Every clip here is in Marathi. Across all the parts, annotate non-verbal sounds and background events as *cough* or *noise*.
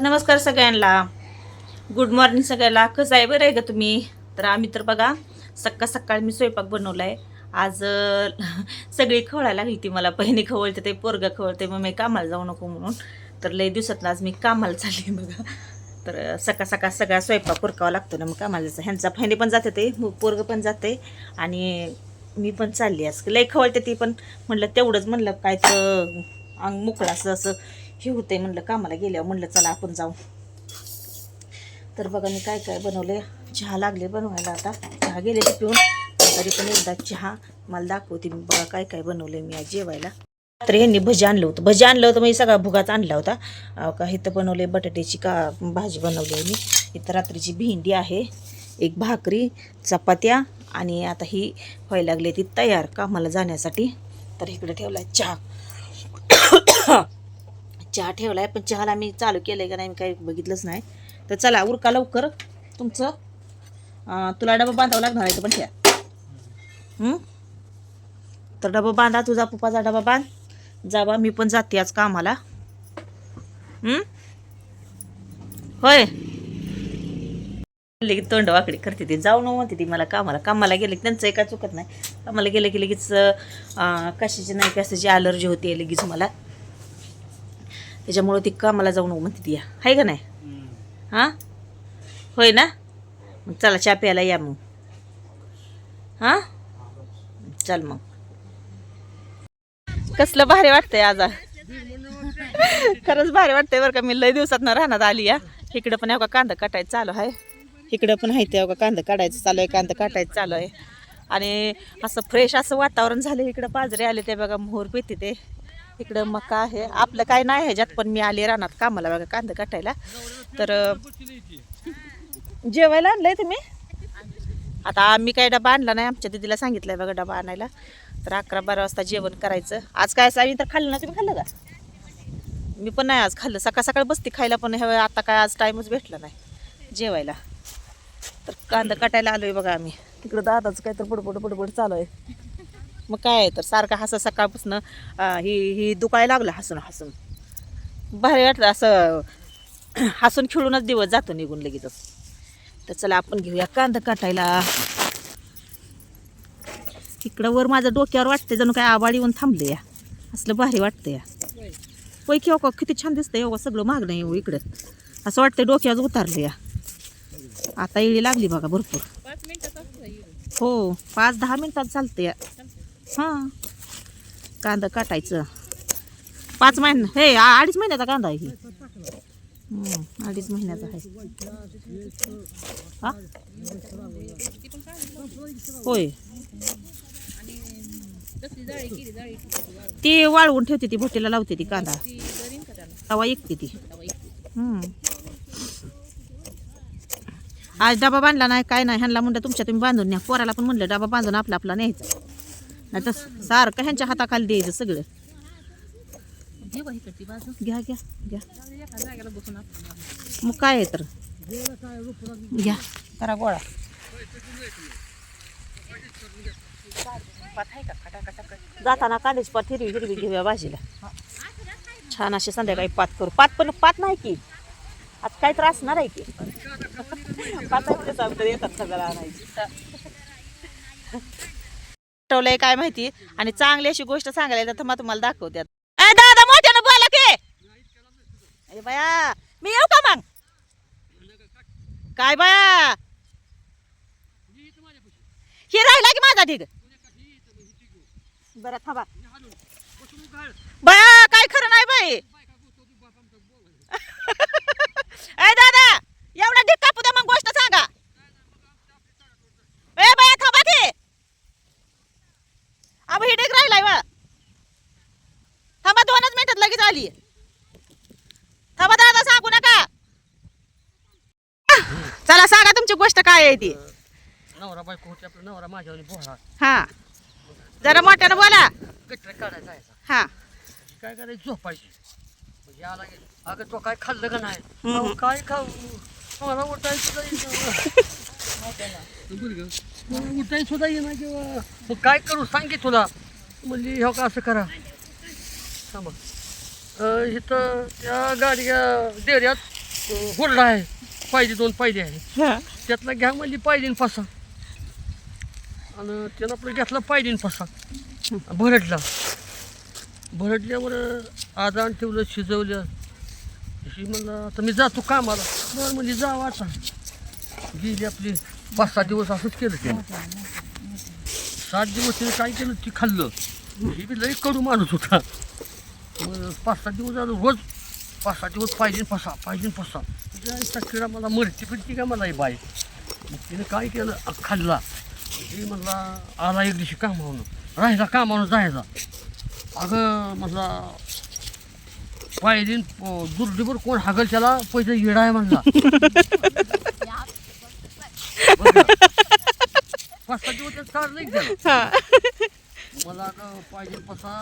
नमस्कार सगळ्यांना. गुड मॉर्निंग सगळ्याला. कसं आहे? बरं आहे का तुम्ही? तर आम्ही तर बघा सकाळ सकाळ मी स्वयंपाक बनवला आहे आज सगळी खवळायला लागली ती मला. पहिली खवळते ते पोरगं खवळते. मग मी कामाला जाऊ नको म्हणून. तर लई दिवसात आज मी कामाला चालली बघा. तर सकाळ सकाळ सगळा स्वयंपाक उरकावा लागतो ना मग कामाला जायचं. ह्यांचा फैने पण जाते ते पोरगं पण जाते. आणि मी पण चालली आज लई खवळते ती पण. म्हणलं तेवढंच म्हणलं काय तर अंग मोकळं असं असं. हे होते म्हणलं कामाला गेल्यावर म्हणलं चला आपण जाऊ. तर बघा मी काय काय बनवले चहा लागले बनवायला आता. चहा गेले ते पिऊन. तरी पण एकदा चहा मला दाखवते. मी बघा काय काय बनवले मी आज जेवायला. तर यांनी भजी आणलं होतं. भजी आणलं होतं मी सगळा भुगाच आणला होता. का इथं बनवले बटाट्याची का भाजी बनवली आहे मी. इथं रात्रीची भेंडी आहे एक भाकरी चपात्या आणि आता ही व्हायला लागली ती तयार कामाला जाण्यासाठी. तर इकडे ठेवला चहा. चहा ठेवला आहे पण चहाला मी चालू केलं आहे का नाही मी काही बघितलंच नाही. तर चला उरका लवकर. तुमचं तुला डबा बांधावा लागणार आहे पण ठ्या तर डबा बांधा तुझा पप्पाचा डबा बांध. जावा मी पण जाते आज कामाला. होय. लगेच तोंड वाकडी करते ती. जाऊ न म्हणते ती मला कामाला. कामाला गेले की त्यांचं एका चुकत नाही. कामाला गेलं की लगेच कशाची नाही कशाची अलर्जी होते लगेच मला. त्याच्यामुळं ती कामाला जाऊन नको म्हणते ती या. आहे का नाही? हां? होय ना? मग चला चहा प्यायला या मग. हां? चल मग. कसलं भारी वाटतंय आज. खरंच भारी वाटतंय बरं का. मी लय दिवसात ना राहण्यात आली या. इकडं पण अवघा कांदा काटायचं चालू आहे. इकडं पण आहे ते कांदा काढायचं चालू आहे कांदा काटायचं चालू आहे. आणि असं फ्रेश असं वातावरण झालं इकडं पाजरे आले ते बघा मोहर पिते ते. इकडं मका आहे. आपलं काय नाही ह्याच्यात पण मी आले रानात कामाला बघा कांदा काटायला. तर जेवायला आणलंय तुम्ही? आता आम्ही काय डबा आणला नाही आमच्या दिदीला सांगितलंय बघा डबा आणायला. तर अकरा बारा वाजता जेवण करायचं. आज काय असं आम्ही तर खाल्लं ना तुम्ही खाल्लं का? मी पण नाही आज खाल्लं. सकाळ सकाळ बसते खायला पण हे आता काय आज टाईमच भेटला नाही जेवायला. तर कांदा काटायला आलोय बघा आम्ही. तिकडं दादाचं काय तर बडबड बडबड चालू आहे. मग काय तर सारखं हसं सकाळपासून ही ही दुखायला लागलं हसून हसून. भारी वाटलं असं हसून खेळूनच दिवस जातो निघून लगेचच तर चला आपण घेऊया कांदा काटायला. इकडं वर माझ्या डोक्यावर वाटते जणू काय आबाड येऊन थांबले या. असलं भारी वाटतं या. होय की का? किती छान दिसतंय हो सगळं मागणं येऊ इकडं. असं वाटतं डोक्यावर उतारले या. आता इळी लागली बघा भरपूर. हो पाच दहा मिनिटात चालते या. हां. कांदा काटायचं. पाच महिने हे अडीच महिन्याचा कांदा आहे अडीच महिन्याचा आहे. होय. ती वाळवून ठेवते ती भोटीला लावते ती कांदा. तवा ऐकते ती. आज डबा बांधला नाही काय नाही ह्यांना म्हणलं तुमच्या तुम्ही बांधून न्या. पोराला पण म्हणलं डबा बांधून आपला आपला न्यायचा. नाही तर सारखं ह्यांच्या हाताखाली द्यायचं सगळं. घ्या घ्या घ्या. मग काय आहे तर? घ्या. करा गोळा. जाताना कांद्याची पात हिरवी हिरवी घेऊया भाजीला. छान अशी संध्याकाळी पात करू. पात पण पात नाही की. आज काय त्रास असणार आहे की. आमच्या येतात सगळं आणायची. पटवलंय काय माहिती? आणि चांगली अशी गोष्ट सांगायला तर मग तुम्हाला दाखवत्यात ए दादा मोठ्यानं बोला की! अरे बाया मी येऊ का मग? काय बाया? हे राहिला की माझा ढीग? बरं थांबा. बाया काय खरं नाही बाई. *laughs* ए दादा एवढा ढीग कापू द्या मग गोष्ट सांगा ए बाया थांबा की अब ही ढीग राहिलाय बा थांबा दोनच मिनिटात लगेच आली. थांबा दादा सांगू नका. चला सांगा तुमची गोष्ट काय आहे ती. नवरा बायको होती आपला नवरा माझ्यावर बोहा हा. जरा मोठ्यानं बोला. कचरा काढायचा जायचा हा. काय करायचं? झोपायची. म्हणजे आला की, अगं तो काय खाल्लं का नाही. अहो, काय खाऊ? मला उठायचं सुद्धा येईना. उठायचं सुद्धा येईना किंवा मग काय करू? सांग तुला. म्हणजे हो का असं करा? थांबा. इथं त्या गाडीच्या डेऱ्यात हुरडा आहे. पाहिजे दोन पाहिजे आहे. त्यातला घ्या म्हणजे पाहिजे फसा. आणि त्यानं आपलं घेतला पाहिजे फसा. भरडला. भरडल्यावर आदान ठेवलं शिजवलं. ही म्हणलं आता मी जातो कामाला. बरं म्हणजे जावं आता. गेली आपली. पाच सहा दिवस असंच केलं त्यानं सात दिवस त्यानं काय केलं? ते खाल्लं. ही बी लई कडू माणूस होता. पाच सात दिवस झालं रोज पाच सात दिवस पाहिजे फसा पाहिजे फसा. तिच्या किडा मला मरती फिरती का मला ही बाई? मग तिने काय केलं? खाल्ला. ती म्हणला आला एक दिवशी कामावून राहिला कामावून जायचा. अगं म्हणला पाहिजे दुर्दीवर कोण हागल त्याला? पैसे येडा आहे म्हणला? पाच सहा दिवस हा. मला अगं पाहिजे पसा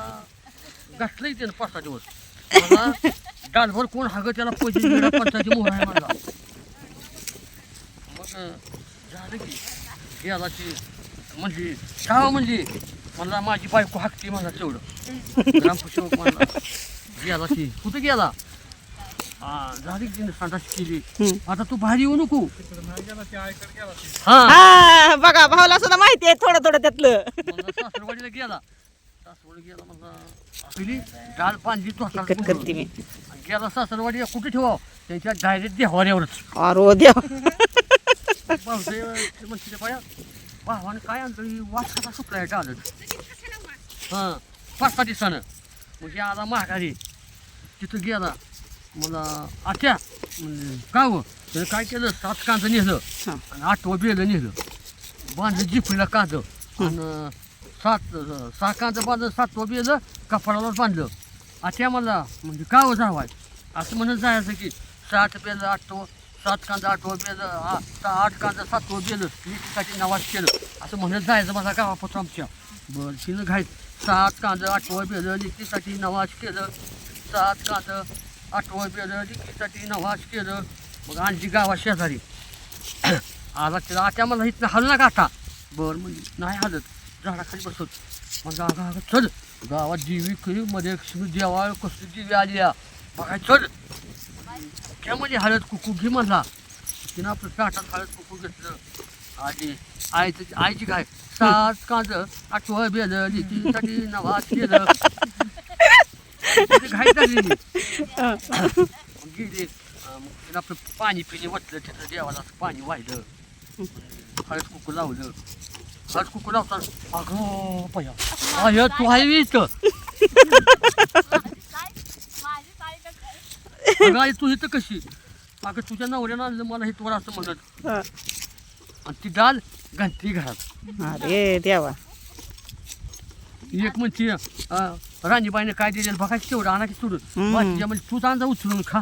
घातलंय त्यानं पाच सहा दिवस मला डालभर कोण हागं त्याला पैसे पंचायती मोहर आहे मग झालं की गेला की म्हणजे काय म्हणजे मला माझी बायको हाकती मला तेवढं. ग्रामसेवक म्हणला गेला की कुठं गेला? हा झाली की संडास केली. आता तू बाहेर येऊ नको. हा हा. बघा भाऊला सुद्धा माहिती आहे थोडं थोडं त्यातलं. म्हणलं सासरवाडीला गेला. सासरवाडी गेला म्हणला आपली डाळ पांढरी तो कट करते मी. गेला सासरवाडीला कुठे ठेवावं त्यांच्या डायरेक्ट देवाऱ्यावरच. अरे देव. भावानं काय आणलं? ही वास कसा सुटलाय डाळच हां पाच सहा दिवसानं. मग हे आला महागारी तिथं गेला. मला आत्या म्हणले का हो त्यानं काय केलं? सात कांदा नेलं. आणि आठवं बेलं नेलं. बांधलं जिपीला कांद. आणि सात सहा कांदा बांधलं सातवं बेलं कपाळावर बांधलं. आता मला म्हणजे का हो जावाय. असं म्हणत जायचं की सात बेलं आठवं सात कांदा आठवं बेलं आ- सहा आठ कांदा सातवं बेलं लिटीसाठी नवाज केलं. असं म्हणत जायचं माझा गावापासून आमच्या. बरं तिनं घायत सात कांदा आठवं बेलं लिटीसाठी नवाज केलं. सात कांदा आठवं बेलं लिटीसाठी नवाज केलं. मग आणखी गावा शेजारी. *coughs* आला तिला आता मला इथनं हल ना आता. बरं म्हणजे नाही हलत. झाडाखाली बसत मग जागा चल. गावात देवी करी मध्ये लक्ष्मी देवा कसली देवी आली या. चल. त्यामध्ये हळद कुकू घे म्हणला. तिनं आपलं ताटात हळद कुकू घेतलं. आणि आईचं आईची काय? सात कांद आठवं बेलं लिटीसाठी नवा केलं. घाई झाली. गेले. मग आपलं पाणी पिणे वतलं तिथं देवाला असं पाणी वाहिलं. हळद कुकू लावलं. हळद कुकू लावताना अगं पया अय तू आहे इथं अगं आई तू इथं कशी अगं तुझ्या नवऱ्यानं आणलं मला हे वर असं म्हणत हा. आणि ती डाल घातली घरात अरे देवा एक म्हणते अं, राणीबाईने काय दिलेलं बघा की तेवढं आणा की सोडून हम्म. बाकीच्या म्हणजे तूच आणजा उचलून खा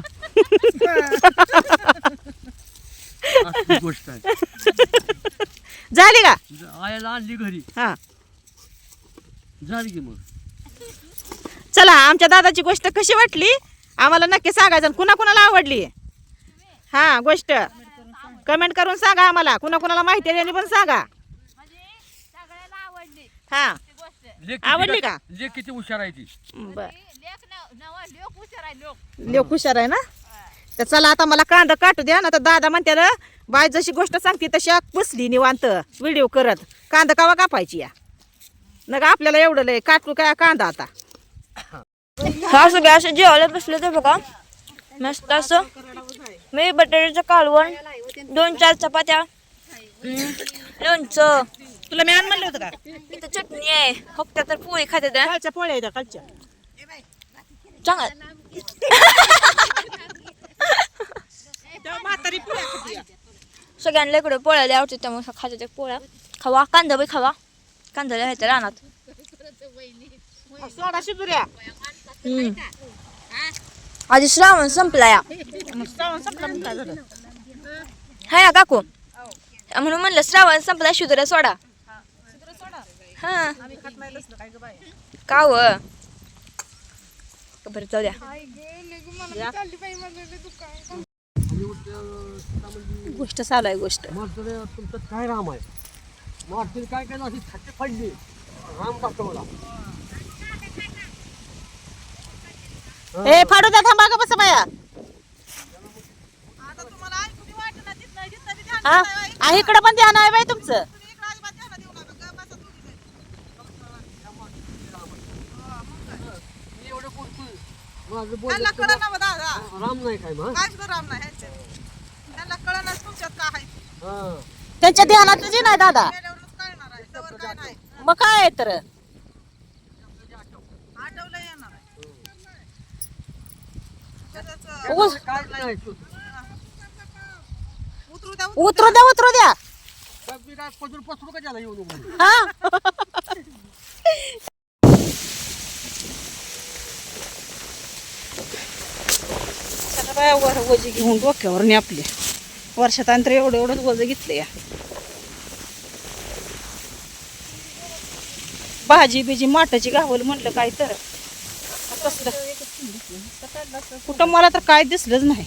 गोष्ट आहे झाली का? आयाला आणली घरी. हा. झाली की मग. चला आमच्या दादाची गोष्ट कशी वाटली? आम्हाला नक्की सांगायचं आणि कुणा कुणाला आवडली? हा गोष्ट. कमेंट करून सांगा आम्हाला. कुणा कुणाला माहिती आहे त्यांनी पण सांगा. म्हणजे सगळ्याला आवडली हा. ती गोष्ट लेक आवडली का? लेक किती हुशार आहे ती. बर. लेख न- नवा लोक हुशार आहे ना? तर चला आता मला कांदा काटू द्या ना तर दादा म्हणते ना बाय जशी गोष्ट सांगते तशी आग बसली निवांत. व्हिडिओ करत. कांदा कावा कापायची या. नग आपल्याला एवढं लय काटू काय कांदा आता. हा सगळे असे जेवायला बसले तर बघा. मस्त असं. मी बटाट्याचं कालवण दोन चार चपात्या लोणचं. तुला मी आण म्हणलं होतं का? इथं चटणी आहे. फक्त तर पोळी खाते कालच्या पोळ्या आहेत कालच्या चांगलं. म्हातारी पोळ्या खाते. सगळ्यांना इकडे पोळ्या लय आवडतात त्यामुळे खाते त्या पोळ्या. खावा कांदा बी खावा. कांदा लय ह्याच्या रानात. सोडा शिजुऱ्या. हम्म. आधी श्रावण संपला या. श्रावण संपला हाय ना काकू. म्हणून म्हणलं श्रावण संपला शिदुऱ्या सोडा. हा. का व? बरं जाऊ द्या. गोष्ट चालू आहे गोष्ट. तुमचं काय राम आहे? मार्तीने काय केलं अशी छाती पडली राम पाठवला. ए फाडू द्या थांबा का बस बाया. आहे इकडे पण ध्यान आहे बाई तुमचं. माझं त्यांना बोलणं कळलं ना बा दादा. राम नाही काय मग? राम नाही त्यांना तुमच्यात आहे. हा. त्यांच्या ध्यानात जे नाही दादा. गेल्यावरच कळणार आहे त्यावर काय नाही. मग काय आहे तर? आठवलं येणार आहे. त्याच्याच, उस- काय नाही उतरू द्या उतरू द्या. उतरू द्या. काय मी काय पदर पसरू का उभं? हा? *laughs* बाया वर वजी घेऊन डोक्यावर आपले. वर्षात अंतर एवढं एवढंच वज घेतलं या भाजी बिजी माठाची गावल म्हटलं काय तर. कसलं कुठं मला तर काय दिसलंच नाही.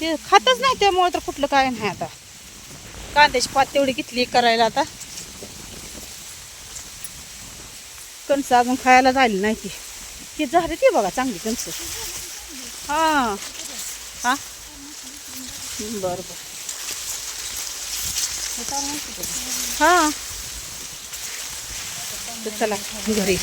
ते खातच नाही त्यामुळे तर कुठलं काय नाही आता. कांद्याची पात तेवढी घेतली करायला आता. कणसं अजून खायला झाली नाही ती. ती झाली ती बघा चांगली कणस हां. हां. बर बर. हां. चला घरी.